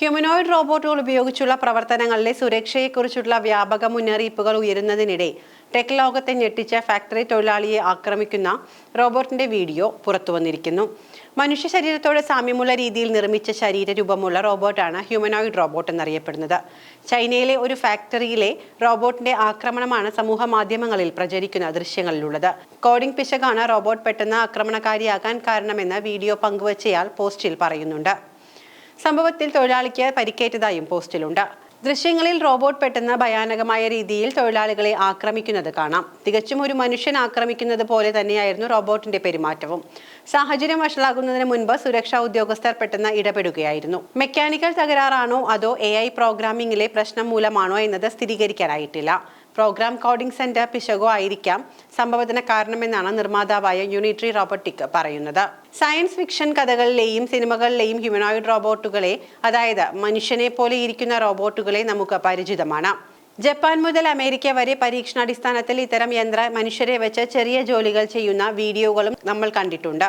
Humanoid റോബോട്ടുകൾ ഉപയോഗിച്ചുള്ള പ്രവർത്തനങ്ങളിലെ സുരക്ഷയെക്കുറിച്ചുള്ള വ്യാപക മുന്നറിയിപ്പുകൾ ഉയരുന്നതിനിടെ ടെക് ലോകത്തെ ഞെട്ടിച്ച ഫാക്ടറി തൊഴിലാളിയെ ആക്രമിക്കുന്ന റോബോട്ടിന്റെ വീഡിയോ പുറത്തുവന്നിരിക്കുന്നു മനുഷ്യ ശരീരത്തോട് സാമ്യമുള്ള രീതിയിൽ നിർമ്മിച്ച ശരീരരൂപമുള്ള റോബോട്ടാണ് ഹ്യൂമനോയിഡ് റോബോട്ട് എന്നറിയപ്പെടുന്നത്. ചൈനയിലെ ഒരു ഫാക്ടറിയിലെ റോബോട്ടിന്റെ ആക്രമണമാണ് സമൂഹ മാധ്യമങ്ങളിൽ പ്രചരിക്കുന്ന ദൃശ്യങ്ങളിലുള്ളത്. കോഡിംഗ് പിശകാണ് റോബോട്ട് പെട്ടെന്ന് ആക്രമണകാരിയാകാൻ കാരണമെന്ന് വീഡിയോ പങ്കുവച്ചയാൾ പോസ്റ്റിൽ പറയുന്നുണ്ട്. സംഭവത്തിൽ തൊഴിലാളിക്ക് പരിക്കേറ്റതായും പോസ്റ്റിലുണ്ട്. ദൃശ്യങ്ങളിൽ റോബോട്ട് പെട്ടെന്ന് ഭയാനകമായ രീതിയിൽ തൊഴിലാളികളെ ആക്രമിക്കുന്നത് കാണാം. തികച്ചും ഒരു മനുഷ്യൻ ആക്രമിക്കുന്നത് പോലെ തന്നെയായിരുന്നു റോബോട്ടിന്റെ പെരുമാറ്റവും. സാഹചര്യം വഷളാകുന്നതിന് മുൻപ് സുരക്ഷാ ഉദ്യോഗസ്ഥർ പെട്ടെന്ന് ഇടപെടുകയായിരുന്നു. മെക്കാനിക്കൽ തകരാറാണോ അതോ എ ഐ പ്രോഗ്രാമിംഗിലെ പ്രശ്നം മൂലമാണോ എന്നത് സ്ഥിരീകരിക്കാനായിട്ടില്ല. പ്രോഗ്രാം കോഡിംഗ് സെന്റർ പിശകോ ആയിരിക്കാം. സംഭവത്തിന് കാരണമെന്നാണ് നിർമ്മാതാവായ യൂണിറ്ററി റോബോട്ടിക് പറയുന്നത്. സയൻസ് ഫിക്ഷൻ കഥകളിലെയും സിനിമകളിലെയും ഹ്യൂമനോയിഡ് റോബോട്ടുകളെ അതായത് മനുഷ്യനെ പോലെ ഇരിക്കുന്ന റോബോട്ടുകളെ നമുക്ക് പരിചിതമാണ്. ജപ്പാൻ മുതൽ അമേരിക്ക വരെ പരീക്ഷണാടിസ്ഥാനത്തിൽ ഇത്തരം യന്ത്ര മനുഷ്യരെ വെച്ച് ചെറിയ ജോലികൾ ചെയ്യുന്ന വീഡിയോകളും നമ്മൾ കണ്ടിട്ടുണ്ട്.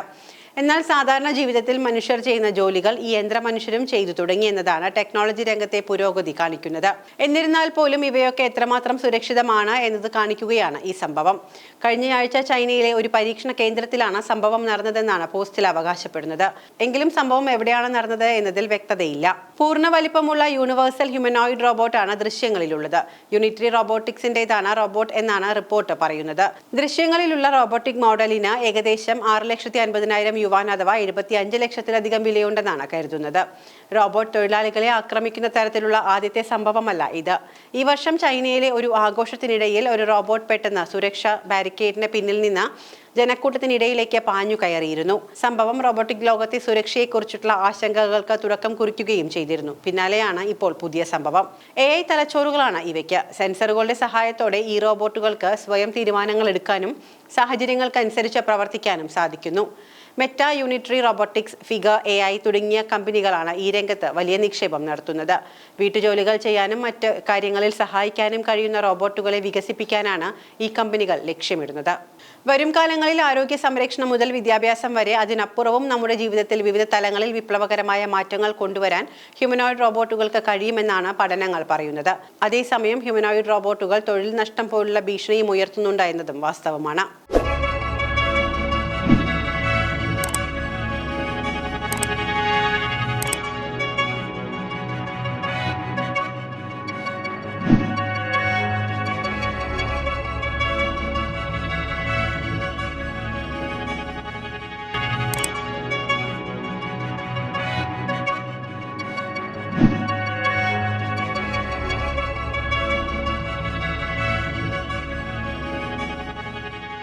എന്നാൽ സാധാരണ ജീവിതത്തിൽ മനുഷ്യർ ചെയ്യുന്ന ജോലികൾ ഈ യന്ത്രമനുഷ്യരും ചെയ്തു തുടങ്ങി എന്നതാണ് ടെക്നോളജി രംഗത്തെ പുരോഗതി കാണിക്കുന്നത്. എന്നിരുന്നാൽ പോലും ഇവയൊക്കെ എത്രമാത്രം സുരക്ഷിതമാണ് എന്നത് കാണിക്കുകയാണ് ഈ സംഭവം. കഴിഞ്ഞയാഴ്ച ചൈനയിലെ ഒരു പരീക്ഷണ കേന്ദ്രത്തിലാണ് സംഭവം നടന്നതെന്നാണ് പോസ്റ്റിൽ അവകാശപ്പെടുന്നത്. എങ്കിലും സംഭവം എവിടെയാണ് നടന്നത് എന്നതിൽ വ്യക്തതയില്ല. പൂർണ വലിപ്പമുള്ള യൂണിവേഴ്സൽ ഹ്യൂമനോയിഡ് റോബോട്ടാണ് ദൃശ്യങ്ങളിലുള്ളത്. യൂണിറ്ററി റോബോട്ടിക്സിന്റേതാണ് റോബോട്ട് എന്നാണ് റിപ്പോർട്ട് പറയുന്നത്. ദൃശ്യങ്ങളിലുള്ള റോബോട്ടിക് മോഡലിന് ഏകദേശം ആറ് ലക്ഷത്തി അൻപതിനായിരം യുവാൻ അഥവാ എഴുപത്തി അഞ്ച് ലക്ഷത്തിലധികം വിലയുണ്ടെന്നാണ് കരുതുന്നത്. റോബോട്ട് തൊഴിലാളികളെ ആക്രമിക്കുന്ന തരത്തിലുള്ള ആദ്യത്തെ സംഭവമല്ല ഇത്. ഈ വർഷം ചൈനയിലെ ഒരു ആഘോഷത്തിനിടയിൽ ഒരു റോബോട്ട് പെട്ടെന്ന് സുരക്ഷാ ബാരിക്കേഡിന് പിന്നിൽ നിന്ന് ജനക്കൂട്ടത്തിനിടയിലേക്ക് പാഞ്ഞു കയറിയിരുന്നു. സംഭവം റോബോട്ടിക് ലോകത്തെ സുരക്ഷയെക്കുറിച്ചുള്ള ആശങ്കകൾക്ക് തുടക്കം കുറിക്കുകയും ചെയ്തിരുന്നു. പിന്നാലെയാണ് ഇപ്പോൾ പുതിയ സംഭവം. എ ഐ തലച്ചോറുകളാണ് ഇവയ്ക്ക്. സെൻസറുകളുടെ സഹായത്തോടെ ഈ റോബോട്ടുകൾക്ക് സ്വയം തീരുമാനങ്ങൾ എടുക്കാനും സാഹചര്യങ്ങൾക്കനുസരിച്ച് പ്രവർത്തിക്കാനും സാധിക്കുന്നു. Meta Unitree robotics Figure A I തുടങ്ങിയ കമ്പനികളാണ് ഈ രംഗത്ത് വലിയ നിക്ഷേപം നടത്തുന്നത്. വീട്ടുജോലികൾ ചെയ്യാനും മറ്റ് കാര്യങ്ങളിൽ സഹായിക്കാനും കഴിയുന്ന റോബോട്ടുകളെ വികസിപ്പിക്കാനാണ് ഈ കമ്പനികൾ ലക്ഷ്യമിടുന്നത്. വരും കാലങ്ങളിൽ ആരോഗ്യ സംരക്ഷണം മുതൽ വിദ്യാഭ്യാസം വരെ അതിനപ്പുറവും നമ്മുടെ ജീവിതത്തിൽ വിവിധ തലങ്ങളിൽ വിപ്ലവകരമായ മാറ്റങ്ങൾ കൊണ്ടുവരാൻ ഹ്യൂമനോയിഡ് റോബോട്ടുകൾക്ക് കഴിയുമെന്നാണ് പഠനങ്ങൾ പറയുന്നത്. അതേസമയം ഹ്യൂമനോയിഡ് റോബോട്ടുകൾ തൊഴിൽ നഷ്ടം പോലുള്ള ഭീഷണിയും ഉയർത്തുന്നുണ്ട് എന്നതും വാസ്തവമാണ്.